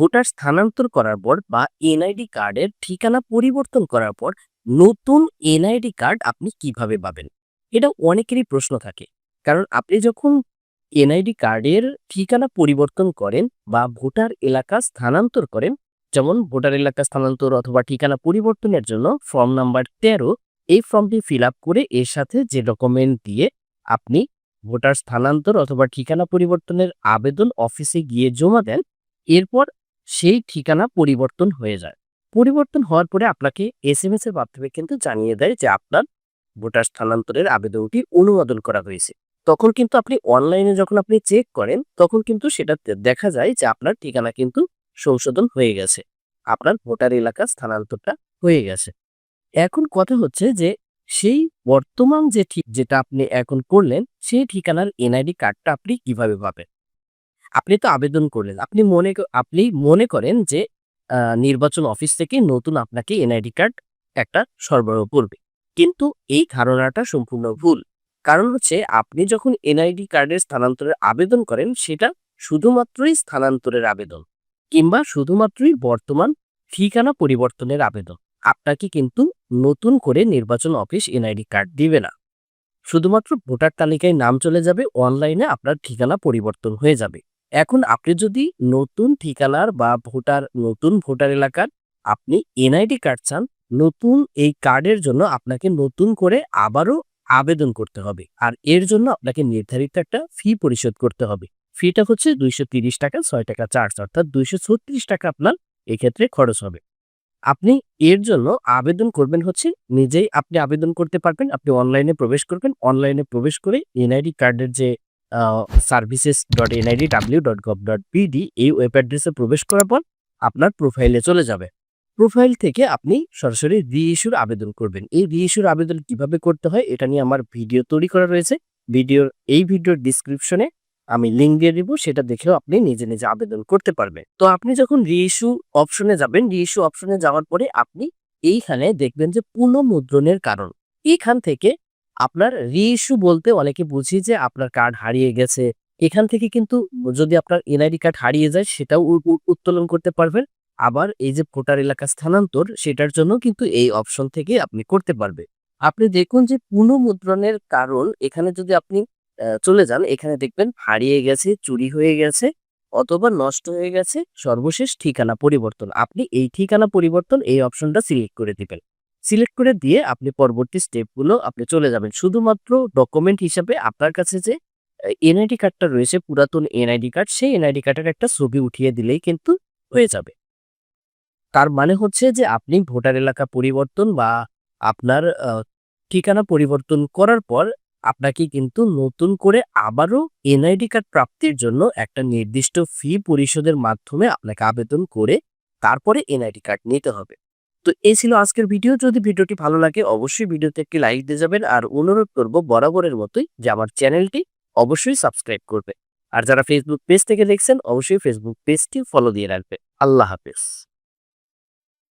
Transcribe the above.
Voter স্থানান্তর করার পর বা এনআইডি কার্ডের ঠিকানা পরিবর্তন করার পর নতুন এনআইডি কার্ড আপনি কীভাবে পাবেন? এটা অনেকেরই প্রশ্ন থাকে। কারণ আপনি যখন এনআইডি কার্ডের ঠিকানা পরিবর্তন করেন বা ভোটার এলাকা স্থানান্তর করেন, যেমন ভোটার এলাকা স্থানান্তর অথবা ঠিকানা পরিবর্তনের জন্য ফর্ম নাম্বার তেরো, এই ফর্মটি ফিল করে এর সাথে যে ডকুমেন্ট দিয়ে আপনি ভোটার স্থানান্তর অথবা ঠিকানা পরিবর্তনের আবেদন অফিসে গিয়ে জমা দেন, এরপর সেই ঠিকানা পরিবর্তন হয়ে যায়। পরিবর্তন হওয়ার পরে আপনাকে এস এম এস এর মাধ্যমে কিন্তু জানিয়ে দেয় যে আপনার ভোটার স্থানান্তরের আবেদনটি অনুমোদন করা হয়েছে। তখন কিন্তু আপনি অনলাইনে যখন আপনি চেক করেন, তখন কিন্তু সেটা দেখা যায় যে আপনার ঠিকানা কিন্তু সংশোধন হয়ে গেছে। আপনার ভোটার এলাকা স্থানান্তরটা হয়ে গেছে। এখন কথা হচ্ছে যে সেই বর্তমান যে ঠিক যেটা আপনি এখন করলেন, সেই ঠিকানার এনআইডি কার্ডটা আপনি কীভাবে পাবেন? আপনি তো আবেদন করলেন। আপনি মনে আপনি মনে করেন যে নির্বাচন অফিস থেকে নতুন আপনাকে এনআইডি কার্ড একটা সরবরাহ করবে। কিন্তু এই ধারণাটা সম্পূর্ণ ভুল। কারণ হচ্ছে, আপনি যখন এনআইডি কার্ডের স্থানান্তরের আবেদন করেন, সেটা শুধুমাত্রই স্থানান্তরের আবেদন কিংবা শুধুমাত্রই বর্তমান ঠিকানা পরিবর্তনের আবেদন। আপনাকে কিন্তু নতুন করে নির্বাচন অফিস এনআইডি কার্ড দিবে না। শুধুমাত্র ভোটার তালিকায় নাম চলে যাবে, অনলাইনে আপনার ঠিকানা পরিবর্তন হয়ে যাবে। এখন আপনি যদি নতুন ঠিকানার বা ভোটার, নতুন ভোটার এলাকার আপনি এনআইডি কার্ড চান, নতুন এই কার্ডের জন্য আপনাকে নতুন করে আবারও আবেদন করতে হবে। আর এর জন্য আপনাকে নির্ধারিত একটা ফি পরিশোধ করতে হবে। ফিটা হচ্ছে দুইশো তিরিশ টাকা, ছয় টাকা চার্জ, অর্থাৎ দুইশো ছত্রিশ টাকা আপনার এক্ষেত্রে খরচ হবে। আপনি এর জন্য আবেদন করবেন হচ্ছে নিজেই আপনি আবেদন করতে পারবেন, আপনি অনলাইনে প্রবেশ করবেন, অনলাইনে প্রবেশ করে এনআইডি কার্ডের যে services dot NID W dot gov dot BD এই ওয়েব অ্যাড্রেসে প্রবেশ করার পর আপনার প্রোফাইলে চলে যাবে। প্রোফাইল থেকে আপনি সরাসরি রি ইস্যুর আবেদন করবেন। এই রি ইস্যুর আবেদন কীভাবে করতে হয় এটা নিয়ে আমার ভিডিও তৈরি করা রয়েছে। ভিডিওর এই ভিডিওর ডিসক্রিপশনে আমি লিঙ্ক দিয়ে দিব, সেটা দেখেও আপনি নিজে নিজে আবেদন করতে পারবেন। তো আপনি যখন রি ইস্যু অপশনে যাবেন রি ইস্যু অপশনে যাওয়ার পরে আপনি এইখানে দেখবেন যে পুনঃমুদ্রণের কারণ। এইখান থেকে আপনার রি ইস্যু বলতে অনেকে বুঝি যে আপনার কার্ড হারিয়ে গেছে। এখান থেকে কিন্তু যদি আপনার এনআইডি কার্ড হারিয়ে যায় সেটাও উত্তোলন করতে পারবেন। আবার এই যে ভোটার এলাকা স্থানান্তর সেটার জন্য কিন্তু এই অপশন থেকে আপনি করতে পারবে। আপনি দেখুন যে পুনঃমুদ্রণের কারণ এখানে যদি আপনি চলে যান এখানে দেখবেন হারিয়ে গেছে চুরি হয়ে গেছে অথবা নষ্ট হয়ে গেছে সর্বশেষ ঠিকানা পরিবর্তন। আপনি এই ঠিকানা পরিবর্তন এই অপশনটা সিলেক্ট করে দিবেন। সিলেক্ট করে দিয়ে আপনি পরবর্তী স্টেপগুলো আপনি চলে যাবেন। শুধুমাত্র ডকুমেন্ট হিসাবে আপনার কাছে যে এনআইডি কার্ডটা রয়েছে, পুরাতন এনআইডি কার্ড সেই এনআইডি কার্ডের একটা ছবি উঠিয়ে দিলেই কিন্তু হয়ে যাবে। তার মানে হচ্ছে যে, আপনি ভোটার এলাকা পরিবর্তন বা আপনার ঠিকানা পরিবর্তন করার পর আপনাকে কিন্তু নতুন করে আবারও এনআইডি কার্ড প্রাপ্তির জন্য একটা নির্দিষ্ট ফি পরিশোধের মাধ্যমে আপনাকে আবেদন করে তারপরে এনআইডি কার্ড নিতে হবে। তো এই ছিল আজকের ভিডিও। যদি ভিডিওটি ভালো লাগে, অবশ্যই ভিডিওতে একটি লাইক দিয়ে যাবেন। আর অনুরোধ করব বরাবরের মতোই যে আমার চ্যানেলটি অবশ্যই সাবস্ক্রাইব করবে। আর যারা ফেসবুক পেজ থেকে দেখছেন, অবশ্যই ফেসবুক পেজটি ফলো দিয়ে রাখবে। আল্লাহ হাফেজ।